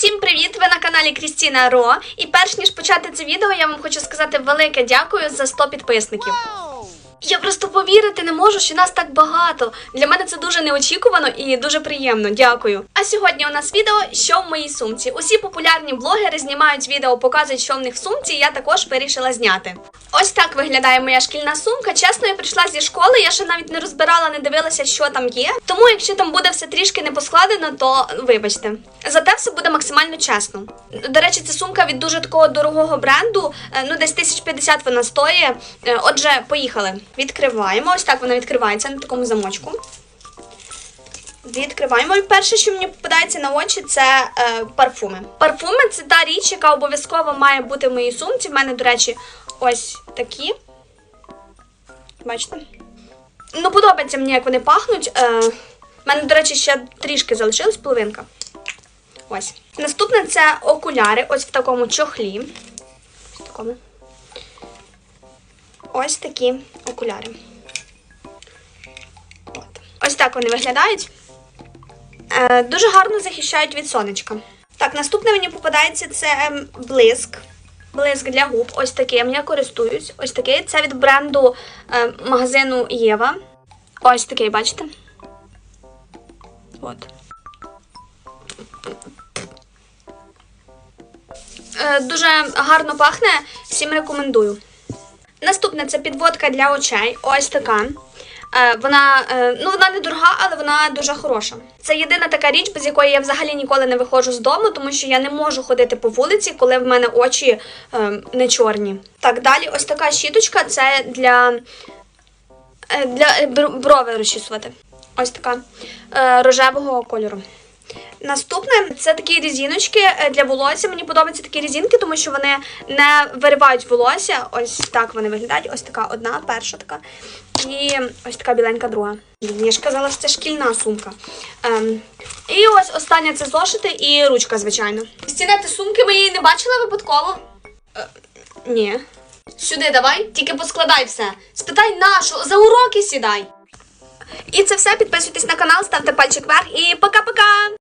Всім привіт! Ви на каналі Крістіна Ро. І перш ніж почати це відео, я вам хочу сказати велике дякую за 100 підписників. Я просто повірити не можу, що нас так багато. Для мене це дуже неочікувано і дуже приємно. Дякую. А сьогодні у нас відео, що в моїй сумці. Усі популярні блогери знімають відео, показують, що в них в сумці. і Я також вирішила зняти. Ось так виглядає моя шкільна сумка. Чесно, я прийшла зі школи, я ще навіть не розбирала, не дивилася, що там є. Тому, якщо там буде все трішки не поскладено, то вибачте. Зате все буде максимально чесно. До речі, це сумка від дуже такого дорогого бренду. е, Ну, десь 1050 вона стоїть. Е, Отже, поїхали. Відкриваємо. Ось так вона відкривається на такому замочку. Відкриваємо. І перше, що мені попадається на очі, це е, парфуми. Парфуми це та річ, яка обов'язково має бути в моїй сумці. В мене, до речі, ось такі. Бачите? Ну, подобається мені, як вони пахнуть. Е, мене, до речі, ще трішки залишилась половинка. Ось. Наступне це окуляри, ось в такому чохлі. Ось такому. Ось такі окуляри. От. Ось так вони виглядають. Е, дуже гарно захищають від сонечка. Так, наступне мені попадається це ем, блиск. Блиск для губ. Ось таким я користуюсь. Ось такий. Це від бренду е, магазину Єва. Ось такий, бачите? От. Е, дуже гарно пахне, всім рекомендую. Наступне це підводка для очей. Ось така. Е, вона, е, ну, вона не дорога, але вона дуже хороша. Це єдина така річ, без якої я взагалі ніколи не виходжу з дому, тому що я не можу ходити по вулиці, коли в мене очі е, не чорні. Так, далі ось така щіточка це для, для брови розчісувати. Ось така рожевого кольору. Наступне це такі різіночки е, для волосся. Мені подобаються такі різінки, тому що вони не виривають волосся. Ось так вони виглядають. Ось така одна, перша така. І ось така біленька друга. Я ж казала, що це шкільна сумка. Ем, і ось остання це зошити і ручка, звичайно. Стінати сумки ми її не бачила випадково. Е, ні. Сюди давай, тільки поскладай все. Спитай нашу, за уроки сідай. І це все. Підписуйтесь на канал, ставте пальчик вверх і пока-пока!